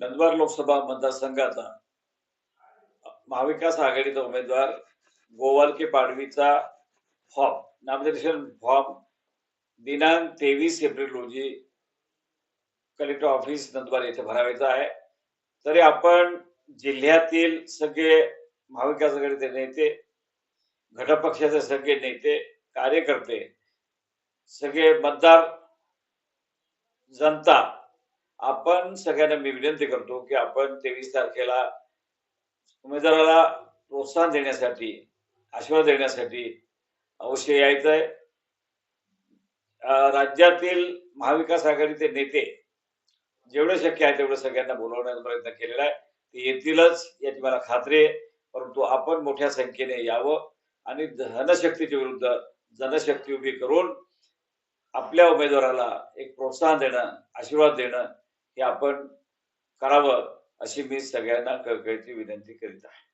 नंदुरबार लोकसभा मतदारसंघाचा महाविकास आघाडीचा उमेदवार गोवालके पाडवीचा फॉर्म. नामनिर्देशन फॉर्म दिनांक तेवीस एप्रिल रोजी कलेक्टर ऑफिस नंदुरबार येथे भरावायचा आहे. तरी आपण जिल्ह्यातील सगळे महाविकास आघाडीचे नेते घटक पक्षाचे सगळे नेते कार्यकर्ते सगळे मतदार जनता आपण सगळ्यांना मी विनंती करतो की आपण तेवीस तारखेला उमेदवाराला प्रोत्साहन देण्यासाठी आशीर्वाद देण्यासाठी अवश्य यायचं आहे राज्यातील महाविकास आघाडीचे नेते जेवढे शक्य आहे तेवढं सगळ्यांना बोलवण्याचा प्रयत्न केलेला आहे. ते येतीलच याची मला खात्री आहे. परंतु आपण मोठ्या संख्येने यावं आणि धनशक्तीच्या विरुद्ध जनशक्ती उभी करून आपल्या उमेदवाराला एक प्रोत्साहन देणं आशीर्वाद देणं हे आपण करावं अशी मी सगळ्यांना कळकळीची विनंती करीत आहे.